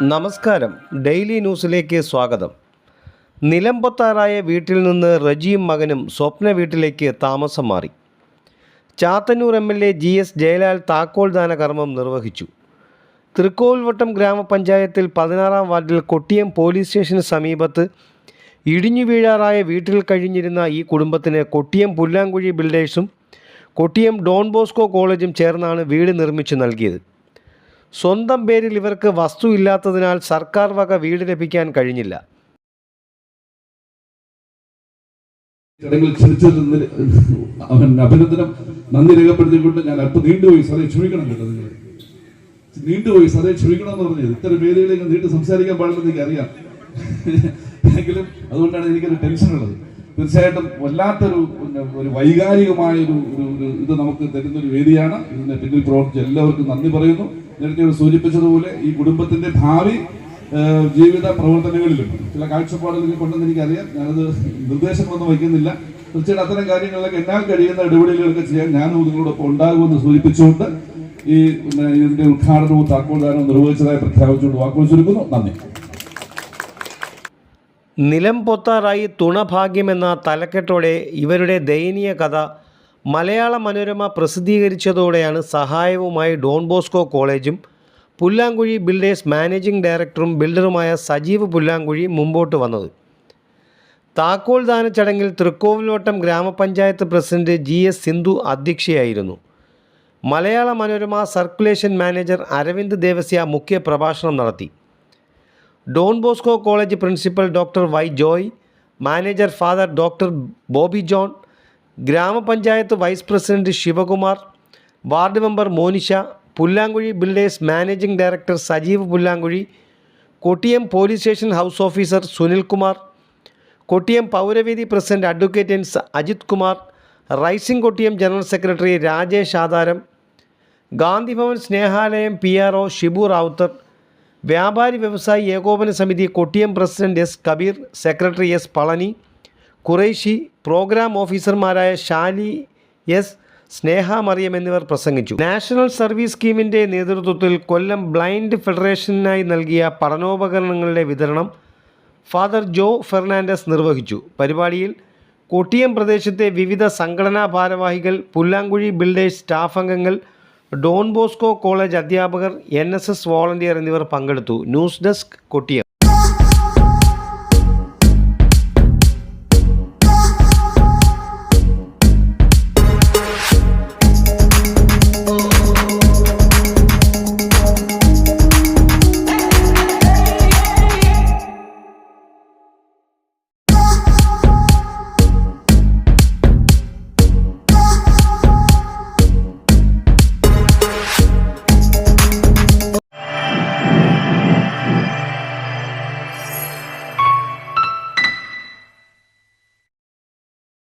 നമസ്കാരം. ഡെയിലി ന്യൂസിലേക്ക് സ്വാഗതം. നിലമ്പത്താറായ വീട്ടിൽ നിന്ന് റജിയും മകനും സ്വപ്ന വീട്ടിലേക്ക് താമസം മാറി. Chathannoor M L A G S Jayalal താക്കോൽദാന കർമ്മം നിർവഹിച്ചു. തൃക്കോവിൽവട്ടം ഗ്രാമപഞ്ചായത്തിൽ പതിനാറാം വാർഡിൽ കൊട്ടിയം പോലീസ് സ്റ്റേഷന് സമീപത്ത് ഇടിഞ്ഞു വീഴാറായ വീട്ടിൽ കഴിഞ്ഞിരുന്ന ഈ കുടുംബത്തിന് കൊട്ടിയം പുല്ലാങ്കുഴി ബിൽഡേഴ്സും കൊട്ടിയം ഡോൺ ബോസ്കോ കോളേജും ചേർന്നാണ് വീട് നിർമ്മിച്ചു നൽകിയത്. സ്വന്തം പേരിൽ ഇവർക്ക് വസ്തു ഇല്ലാത്തതിനാൽ സർക്കാർ വക വീട് ലഭിക്കാൻ കഴിഞ്ഞില്ല. നന്ദി രേഖപ്പെടുത്തിക്കൊണ്ട് ഞാൻ അല്പം നീണ്ടുപോയി സാറേ ക്ഷമിക്കണം കേട്ടോ നിങ്ങൾ നീണ്ടുപോയി സാറേ ക്ഷമിക്കണം എന്ന് പറഞ്ഞത്. ഇത്തരം വേദികളിൽ നീണ്ട് സംസാരിക്കാൻ പാടില്ലെന്ന് എനിക്ക് അറിയാം എങ്കിലും അതുകൊണ്ടാണ് എനിക്കൊരു ടെൻഷൻ ഉള്ളത് തീർച്ചയായിട്ടും വല്ലാത്തൊരു ഒരു വൈകാരികമായ ഒരു ഒരു ഇത് നമുക്ക് തരുന്നൊരു വേദിയാണ്. ഇതിനെ പിന്നിൽ പ്രവർത്തിച്ച എല്ലാവർക്കും നന്ദി പറയുന്നു. നേരത്തെ സൂചിപ്പിച്ചതുപോലെ ഈ കുടുംബത്തിന്റെ ഭാവി ജീവിത പ്രവർത്തനങ്ങളിലും ചില കാഴ്ചപ്പാടുകൾ കൊണ്ടെന്ന് എനിക്കറിയാം. ഞാനത് നിർദ്ദേശങ്ങളൊന്നും വയ്ക്കുന്നില്ല. തീർച്ചയായിട്ടും അത്തരം കാര്യങ്ങളിലൊക്കെ എന്നാൽ കഴിയുന്ന ഇടപെടലുകളൊക്കെ ചെയ്യാൻ ഞാനും നിങ്ങളോടൊപ്പം ഉണ്ടാകുമെന്ന് സൂചിപ്പിച്ചുകൊണ്ട് ഈ ഇതിന്റെ ഉദ്ഘാടനവും താക്കോൽദാനവും നിർവഹിച്ചതായി പ്രഖ്യാപിച്ചുകൊണ്ട് വാക്കുകൾ ചുരുക്കുന്നു നന്ദി. നിലം പൊത്താറായി തുണഭാഗ്യമെന്ന തലക്കെട്ടോടെ ഇവരുടെ ദയനീയ കഥ മലയാള മനോരമ പ്രസിദ്ധീകരിച്ചതോടെയാണ് സഹായവുമായി ഡോൺ ബോസ്കോ കോളേജും പുല്ലാങ്കുഴി ബിൽഡേഴ്സ് മാനേജിംഗ് ഡയറക്ടറും ബിൽഡറുമായ സജീവ് പുല്ലാങ്കുഴി മുമ്പോട്ട് വന്നത്. താക്കോൽ ദാന ചടങ്ങിൽ Thrikkovilvattom grama panchayat president G S Sindhu അധ്യക്ഷയായിരുന്നു. Malayala Manorama circulation manager Aravind Devasya മുഖ്യ പ്രഭാഷണം നടത്തി. Don Bosco college principal doctor Y Joy manager father doctor Bobby John ഗ്രാമപഞ്ചായത്ത് vice president Sivakumar ward member Monisha Pullankuzhi builders managing director Sajeev Pullankuzhi Kottiyam police station house officer Sunilkumar Kottiyam Pauravedi president advocate N Ajith Kumar rising Kottiyam general secretary Rajesh ആധാരം Gandhibhavan Snehalayam P R O Shibu Ravuthar വ്യാപാരി വ്യവസായി ഏകോപന സമിതി Kottiyam president S Kabeer secretary S Palani Qureshi programme ഓഫീസർമാരായ Shali S സ്നേഹ മറിയം എന്നിവർ പ്രസംഗിച്ചു. National service സ്കീമിന്റെ നേതൃത്വത്തിൽ കൊല്ലം blind ഫെഡറേഷനായി നൽകിയ പഠനോപകരണങ്ങളുടെ വിതരണം ഫാദർ ജോ ഫെർണാണ്ടസ് നിർവഹിച്ചു. പരിപാടിയിൽ കൊട്ടിയം പ്രദേശത്തെ വിവിധ സംഘടനാ ഭാരവാഹികൾ പുല്ലാങ്കുഴി ബിൽഡേഴ്സ് സ്റ്റാഫ് അംഗങ്ങൾ ഡോൺ ബോസ്കോ കോളേജ് അധ്യാപകർ എൻ വോളണ്ടിയർ എന്നിവർ പങ്കെടുത്തു. News desk Kottiyam.